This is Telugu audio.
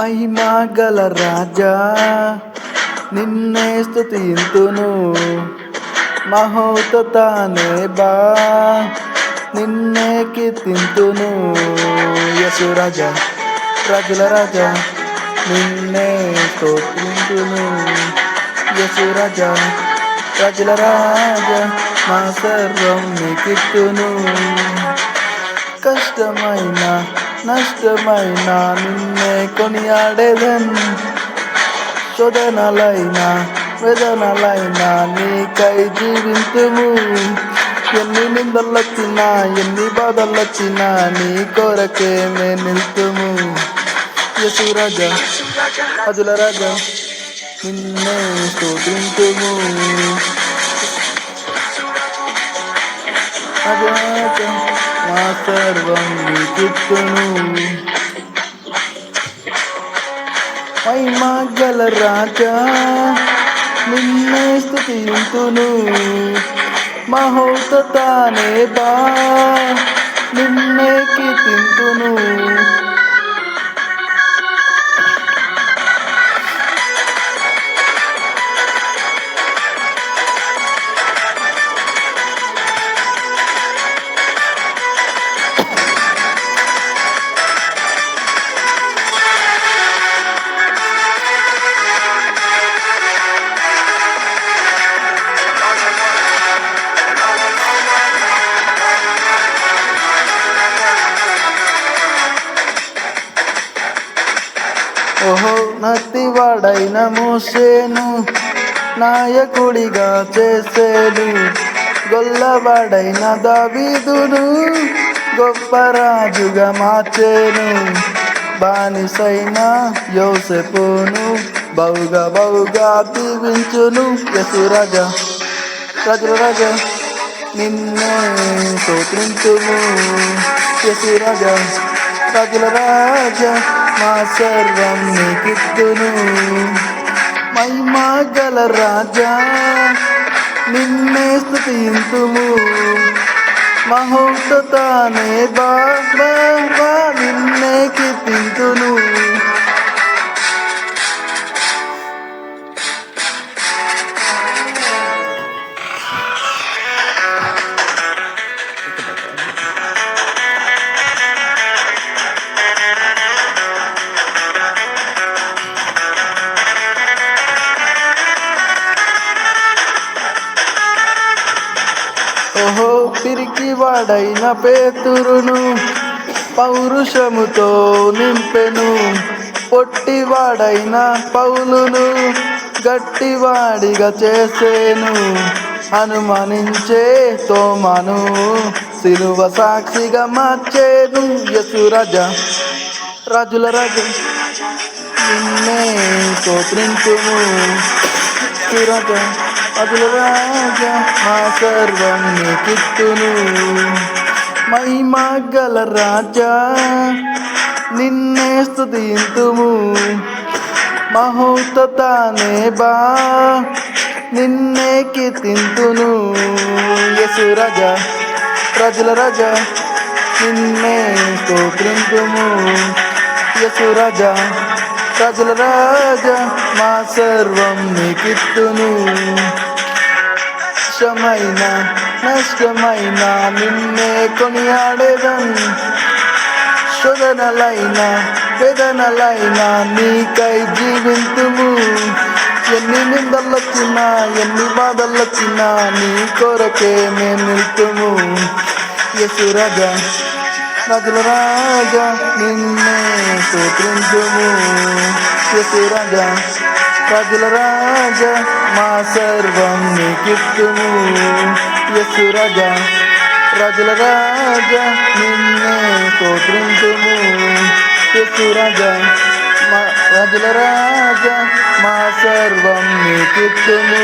మహిమా గల రాజా నిన్నే స్థుతింతును మహోతానే బా నిన్నే కీర్తింతును. యసు రాజా రాజుల రాజా నిన్నే స్తోత్రింతును యసు రాజా రాజుల రాజా మా సర్వం నీకిత్తును. కష్టమైన నష్టమైన నిన్నే కొనియాడేదన్ శోధనలైన వేదనలైన నీకై జీవింతుము. ఎన్ని నిందలొచ్చినా ఎన్ని బాధలొచ్చినా నీ కొరకే మే నిల్తుము. యసు రాజా అజుల రాజా నిన్నే స్తోత్రింతుము. సర్వం నీకిత్తును మహిమా గల రాజా నిన్నే స్థుతింతును మహోతతానే బా నిన్నే కీర్తింతును. ఓహో నత్తివాడైన మోసేను నాయకుడిగా చేసేను గొల్లవాడైన దావీదును గొప్ప రాజుగా మార్చేను. బానిసైన యోసెపును బౌగా బౌగా దీవించును. యసురాజా రాజు రాజా నిన్నే స్తోత్రించుము. యసురాజా రాజుల రాజా. మా సర్వం నీకిత్తును మహిమా గల రాజా నిన్నే స్థుతింతుము మహోత్తతానే బాబా బా నిన్నే కీర్తింతును ఓహో పిరికి వాడైన పేతురును పౌరుషముతో నింపెను. పొట్టివాడైన పౌలును గట్టివాడిగా చేసేను. అనుమానించే తోమను సిలువ సాక్షిగా మార్చేను. యసురాజ రాజుల రాజు నిన్నే స్తోత్రించుము. రాజా. అదుల రాజా మా సర్వం నీకిత్తును మహిమా గల రాజా నిన్నే స్థుతింతుము మహోత్తతానే బా నిన్నే కీర్తింతును యసు రాజా ప్రజల రాజా నిన్నే స్తోత్రింతుము. యసు రాజా ప్రజల రాజా మా సర్వం నీకిత్తును నష్టమైన నష్టమైన నిన్నే కొనియాడేదన్ శోధనలైన వేదనలైన నీకై జీవింతుము. ఎన్ని నిందలొచ్చినా ఎన్ని బాధలొచ్చినా నీ కొరకే మేము నిల్తుము. యసు రాజా రాజుల రాజా నిన్నే స్తోత్రించుము. యసు రాజుల రాజా మా సర్వం నీకిత్తుము యసు రాజా రాజుల రాజా నిన్నే స్తోత్రించుము యసు రాజా మా రాజుల రాజా మా సర్వం నీకిత్తుము